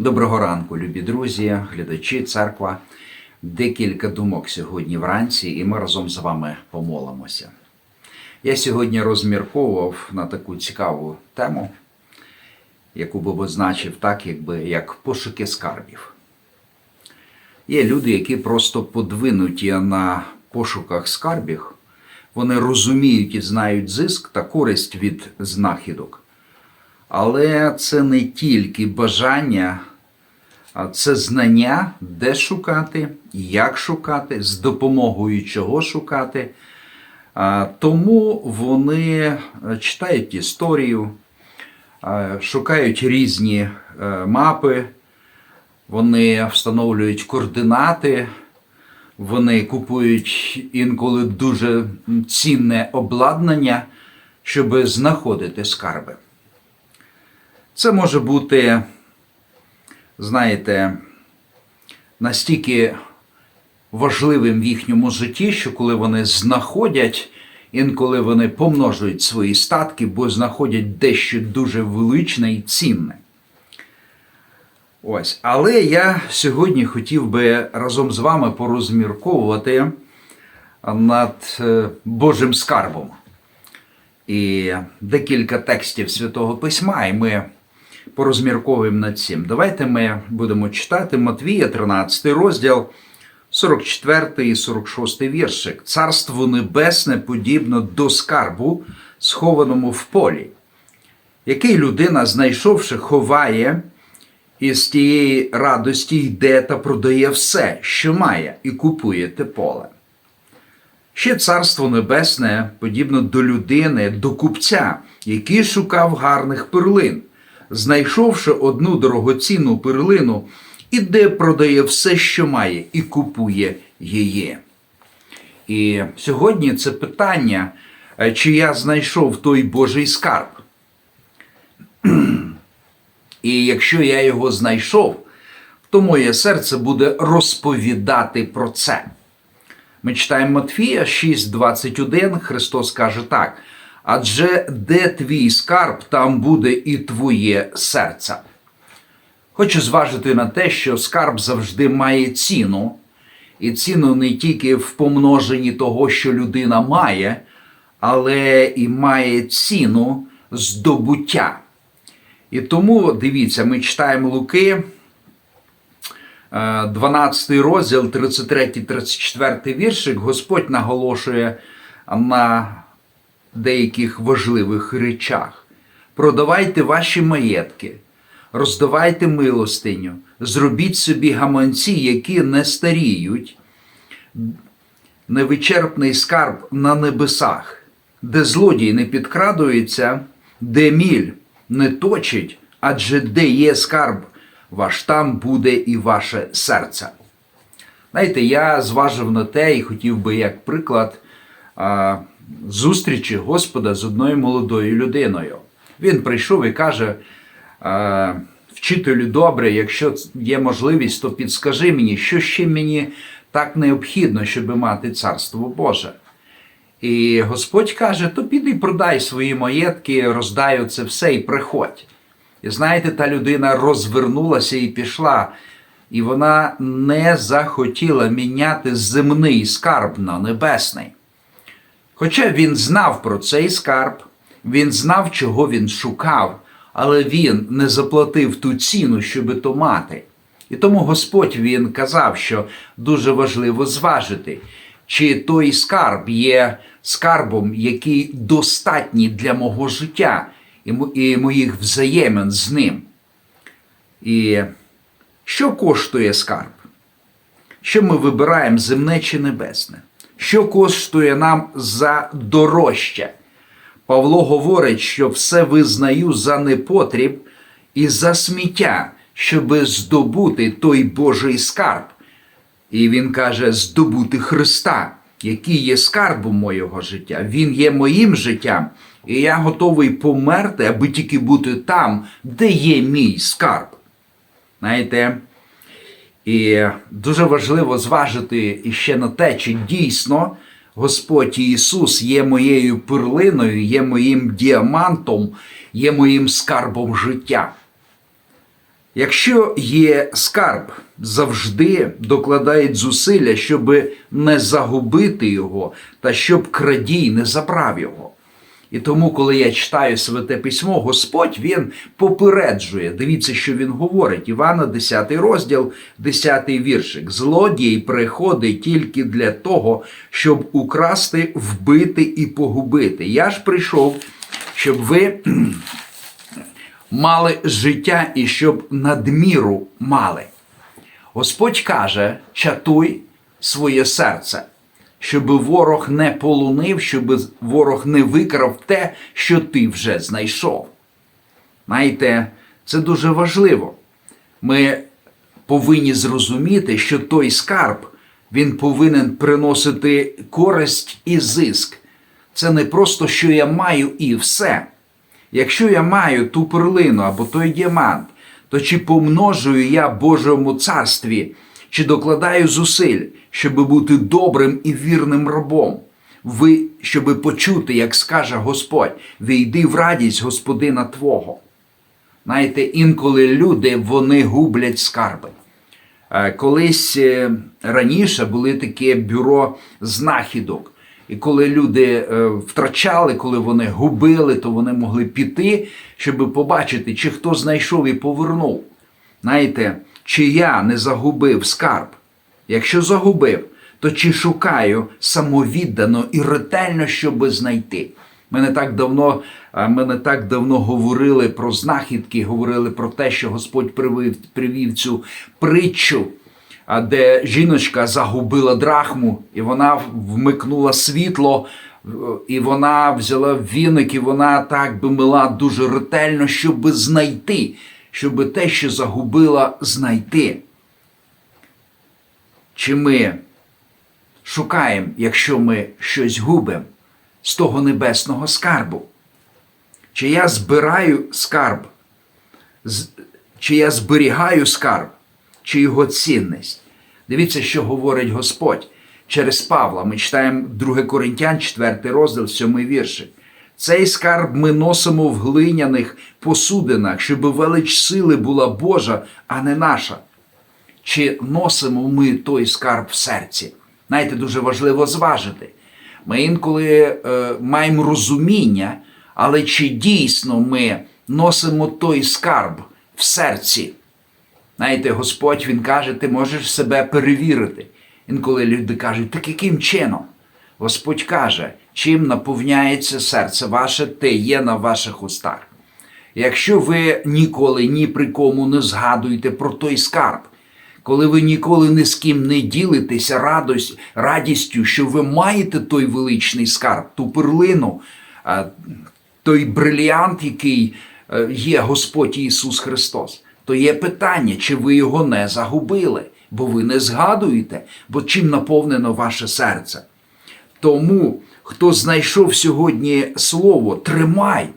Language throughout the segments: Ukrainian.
Доброго ранку, любі друзі, глядачі, церква. Декілька думок сьогодні вранці, і ми разом з вами помолимося. Я сьогодні розмірковував на таку цікаву тему, яку би позначив так, якби як пошуки скарбів. Є люди, які просто подвинуті на пошуках скарбів, вони розуміють і знають зиск та користь від знахідок. Але це не тільки бажання, це знання, де шукати, як шукати, з допомогою чого шукати. Тому вони е, читають історію, е, шукають різні е, мапи, вони встановлюють координати, вони купують інколи дуже цінне обладнання, щоб знаходити скарби. Це може бути, знаєте, настільки важливим в їхньому житті, що коли вони знаходять, інколи вони помножують свої статки, бо знаходять дещо дуже величне і цінне. Ось. Але я сьогодні хотів би разом з вами порозмірковувати над е, Божим скарбом. І декілька текстів Святого Письма, і ми порозмірковуємо над цим. Давайте ми будемо читати Матвія, 13 розділ, 44 і 46 віршик. Царство Небесне подібно до скарбу, схованому в полі, який людина, знайшовши, ховає, і з тієї радості йде та продає все, що має, і купує те поле. Ще царство небесне подібно до людини, до купця, який шукав гарних перлин, знайшовши одну дорогоцінну перлину, іде продає все, що має, і купує її. І сьогодні це питання, е, чи я знайшов той Божий скарб. І якщо я його знайшов, то моє серце буде розповідати про це. Ми читаємо Матфія 6:21, Христос каже так: адже де твій скарб, там буде і твоє серце. Хочу зважити на те, що скарб завжди має ціну, і ціну не тільки в помноженні того, що людина має, але і має ціну здобуття. І тому дивіться, ми читаємо Луки. 12 розділ, 33-34 віршик, Господь наголошує на деяких важливих речах. Продавайте ваші маєтки, роздавайте милостиню, зробіть собі гаманці, які не старіють, невичерпний скарб на небесах, де злодій не підкрадується, де міль не точить, адже де є скарб ваш там буде і ваше серце. Знаєте, я зважив на те і хотів би, як приклад, зустрічі Господа з одною молодою людиною. Він прийшов і каже: вчителю добре, якщо є можливість, то підскажи мені, що ще мені так необхідно, щоб мати царство Боже. І Господь каже: то піди продай свої маєтки, роздай оце все і приходь. І знаєте, та людина розвернулася і пішла, і вона не захотіла міняти земний скарб на небесний. Хоча він знав про цей скарб, він знав, чого він шукав, але він не заплатив ту ціну, щоби то мати. І тому Господь він казав, що дуже важливо зважити, чи той скарб є скарбом, який достатній для мого життя і моїх взаємин з ним. І що коштує скарб? Що ми вибираємо земне чи небесне? Що коштує нам за дорожче? Павло говорить, що все визнаю за непотріб і за сміття, щоби здобути той Божий скарб. І він каже: здобути Христа, який є скарбом моєго життя. Він є моїм життям, і я готовий померти, аби тільки бути там, де є мій скарб. Знаєте? І дуже важливо зважити іще на те, чи дійсно Господь Ісус є моєю перлиною, є моїм діамантом, є моїм скарбом життя. Якщо є скарб, завжди докладають зусилля, щоб не загубити його та щоб крадій не забрав його. І тому, коли я читаю святе письмо, Господь він попереджує. Дивіться, що він говорить. Івана, 10 розділ, 10 віршик. Злодій приходить тільки для того, щоб украсти, вбити і погубити. Я ж прийшов, щоб ви мали життя і щоб надміру мали. Господь каже: чатуй своє серце, щоб ворог не полунив, щоб ворог не викрав те, що ти вже знайшов. Знаєте, це дуже важливо. Ми повинні зрозуміти, що той скарб він повинен приносити користь і зиск. Це не просто, що я маю і все. Якщо я маю ту перлину або той діамант, то чи помножую я Божому царстві, чи докладаю зусиль, щоб бути добрим і вірним рабом? Ви, щоб почути, як скаже Господь, війди в радість Господина Твого. Знаєте, інколи люди вони гублять скарби. Е, Колись е, раніше були таке бюро знахідок. І коли люди е, втрачали, коли вони губили, то вони могли піти, щоб побачити, чи хто знайшов і повернув. Знаєте, чи я не загубив скарб? Якщо загубив, то чи шукаю самовіддано і ретельно, щоб знайти? Ми не так давно, ми не так давно говорили про знахідки, говорили про те, що Господь привів, привів цю притчу, де жіночка загубила драхму, і вона вмикнула світло, і вона взяла віник, і вона так би мила дуже ретельно, щоб знайти, щоб те, що загубила, знайти. Чи ми шукаємо, якщо ми щось губимо, з того небесного скарбу? Чи я збираю скарб? Чи я зберігаю скарб, чи його цінність? Дивіться, що говорить Господь через Павла. Ми читаємо 2 Коринтян, 4 розділ, 7 віршик. Цей скарб ми носимо в глиняних посудинах, щоб велич сили була Божа, а не наша чи носимо ми той скарб в серці. Знаєте, дуже важливо зважити. Ми інколи е, маємо розуміння, але чи дійсно ми носимо той скарб в серці? Знаєте, Господь Він каже, ти можеш себе перевірити. Інколи люди кажуть, так яким чином? Господь каже, чим наповняється серце ваше, те є на ваших устах. Якщо ви ніколи ні при кому не згадуєте про той скарб, коли ви ніколи ні з ким не ділитеся радость, радістю, що ви маєте той величний скарб, ту перлину, той бриліант, який е, є Господь Ісус Христос, то є питання, чи ви його не загубили, бо ви не згадуєте, бо чим наповнено ваше серце. Тому, хто знайшов сьогодні слово, тримай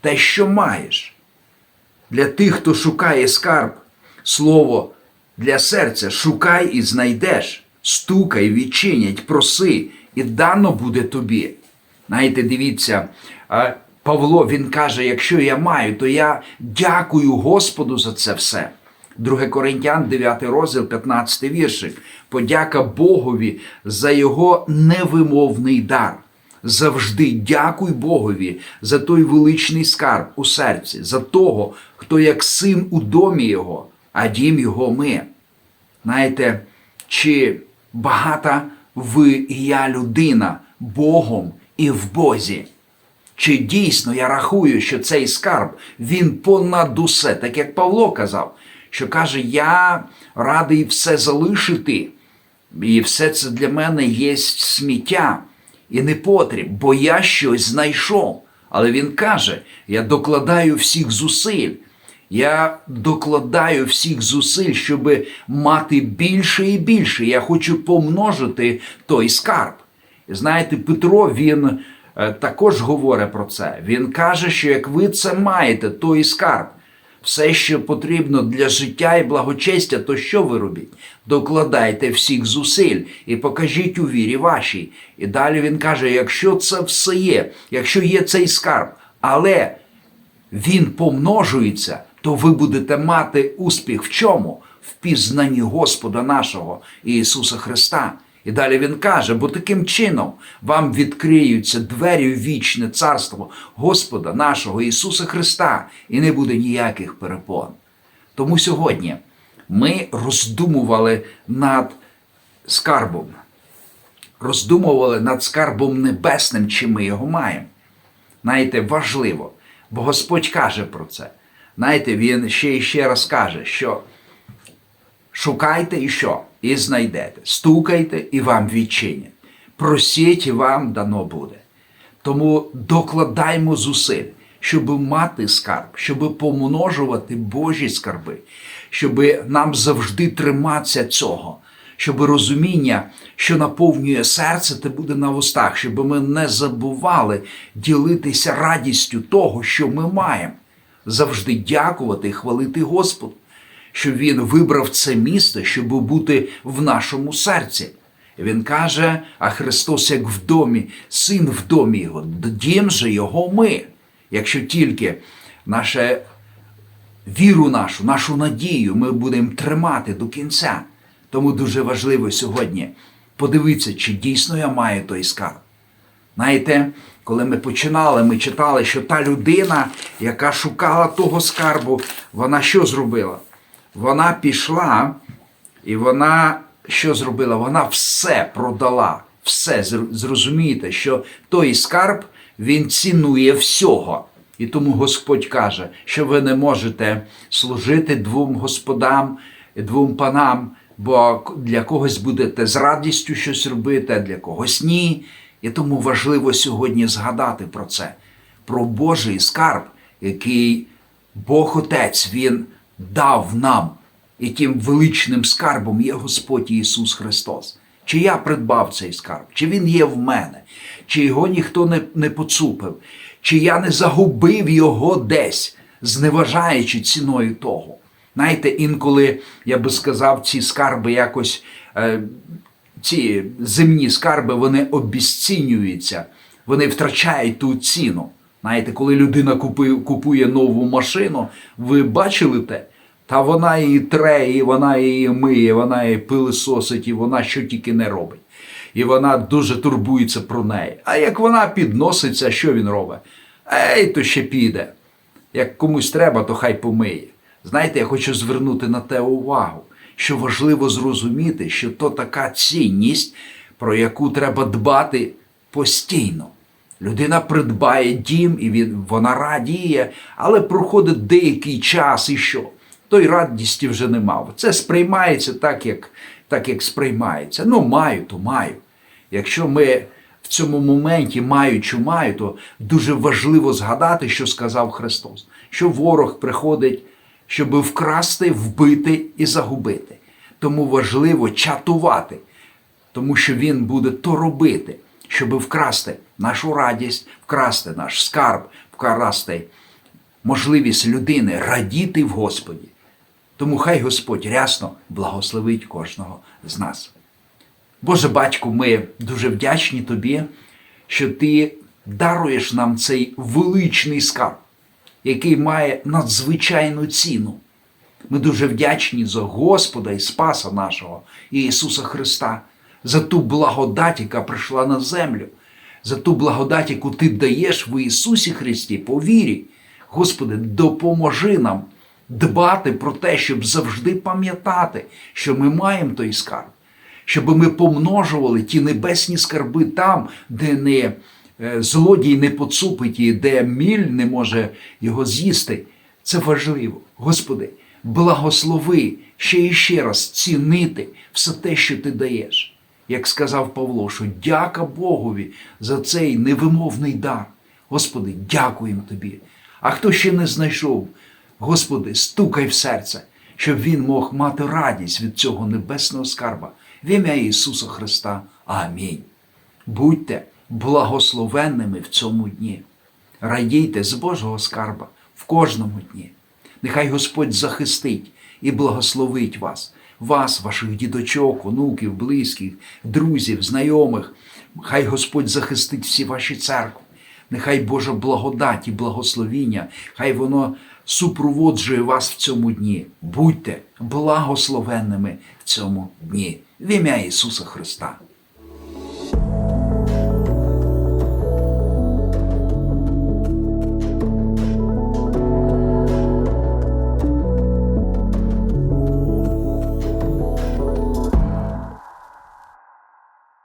те, що маєш. Для тих, хто шукає скарб, слово для серця шукай і знайдеш, стукай, відчинять, проси, і дано буде тобі. Знаєте, дивіться, Павло він каже: якщо я маю, то я дякую Господу за це все. 2 Коринтян, 9 розділ, 15 віршик. Подяка Богові за його невимовний дар. Завжди дякуй Богові за той величний скарб у серці, за того, хто як син у домі його, а дім його ми. Знаєте, чи багата ви і я людина Богом і в Бозі? Чи дійсно я рахую, що цей скарб він понад усе, так як Павло казав, що каже, я радий все залишити, і все це для мене є сміття і непотріб, бо я щось знайшов. Але він каже: я докладаю всіх зусиль. Я докладаю всіх зусиль, щоб мати більше і більше. Я хочу помножити той скарб. І знаєте, Петро він е, також говорить про це. Він каже, що як ви це маєте, той скарб, все, що потрібно для життя і благочестя, то що ви робіть? Докладайте всіх зусиль і покажіть у вірі вашій. І далі він каже: якщо це все є, якщо є цей скарб, але він помножується, то ви будете мати успіх в чому? В пізнанні Господа нашого Ісуса Христа. І далі Він каже, бо таким чином вам відкриються двері в вічне царство Господа нашого Ісуса Христа, і не буде ніяких перепон. Тому сьогодні ми роздумували над скарбом, роздумували над скарбом небесним, чи ми його маємо. Знаєте, важливо, бо Господь каже про це. Знаєте, Він ще і ще раз каже, що шукайте і що? І знайдете. Стукайте і вам відчинять. Просіть і вам дано буде. Тому докладаймо зусиль, щоб мати скарб, щоб помножувати Божі скарби, щоб нам завжди триматися цього, щоб розуміння, що наповнює серце, те буде на вустах, щоб ми не забували ділитися радістю того, що ми маємо, завжди дякувати і хвалити Господу, що Він вибрав це місце, щоб бути в нашому серці. Він каже, а Христос як в домі, син в домі його, дім же його ми. Якщо тільки наша віру нашу, нашу надію ми будемо тримати до кінця. Тому дуже важливо сьогодні подивитися, чи дійсно я маю той скарб. Знаєте, коли ми починали, ми читали, що та людина, яка шукала того скарбу, вона що зробила? Вона пішла і вона що зробила? Вона все продала. Все зрозумієте, що той скарб він цінує всього. І тому Господь каже, що ви не можете служити двом господам, двом панам, бо для когось будете з радістю щось робити, а для когось ні. І тому важливо сьогодні згадати про це, про Божий скарб, який Бог Отець Він дав нам, і тим величним скарбом є Господь Ісус Христос. Чи я придбав цей скарб, чи він є в мене, чи його ніхто не, не поцупив, чи я не загубив його десь, зневажаючи ціною того. Знаєте, інколи, я би сказав, ці скарби якось, е, ці земні скарби, вони обіцінюються, вони втрачають ту ціну. Знаєте, коли людина купує, нову машину, ви бачили те? Та вона її тре, і вона її миє, вона її пилисосить, і вона що тільки не робить. І вона дуже турбується про неї. А як вона підноситься, що він робить? Ей, то ще піде. Як комусь треба, то хай помиє. Знаєте, я хочу звернути на те увагу, що важливо зрозуміти, що то така цінність, про яку треба дбати постійно. Людина придбає дім, і він, вона радіє, але проходить деякий час і що? Той радісті вже не мав. Це сприймається так, як, так, як сприймається. Ну, маю, то маю. Якщо ми в цьому моменті маючи маю, то дуже важливо згадати, що сказав Христос, що ворог приходить, щоб вкрасти, вбити і загубити. Тому важливо чатувати, тому що він буде то робити, щоб вкрасти нашу радість, вкрасти наш скарб, вкрасти можливість людини радіти в Господі. Тому хай Господь рясно благословить кожного з нас. Боже батьку, ми дуже вдячні Тобі, що Ти даруєш нам цей величний скарб, який має надзвичайну ціну. Ми дуже вдячні за Господа і Спаса нашого Ісуса Христа, за ту благодать, яка прийшла на землю, за ту благодать, яку Ти даєш в Ісусі Христі по вірі. Господи, допоможи нам дбати про те, щоб завжди пам'ятати, що ми маємо той скарб, щоб ми помножували ті небесні скарби там, де не е, злодій не поцупить і де міль не може його з'їсти. Це важливо. Господи, благослови ще і ще раз цінити все те, що ти даєш. Як сказав Павло, що дяка Богові за цей невимовний дар. Господи, дякуємо Тобі. А хто ще не знайшов, Господи, стукай в серце, щоб він мог мати радість від цього небесного скарба. В ім'я Ісуса Христа. Амінь. Будьте благословенними в цьому дні. Радійте з Божого скарба в кожному дні. Нехай Господь захистить і благословить вас, вас, ваших діточок, онуків, близьких, друзів, знайомих. Хай Господь захистить всі ваші церкви. Нехай Божа благодать і благословіння, хай воно супроводжує вас в цьому дні. Будьте благословенними в цьому дні. В ім'я Ісуса Христа.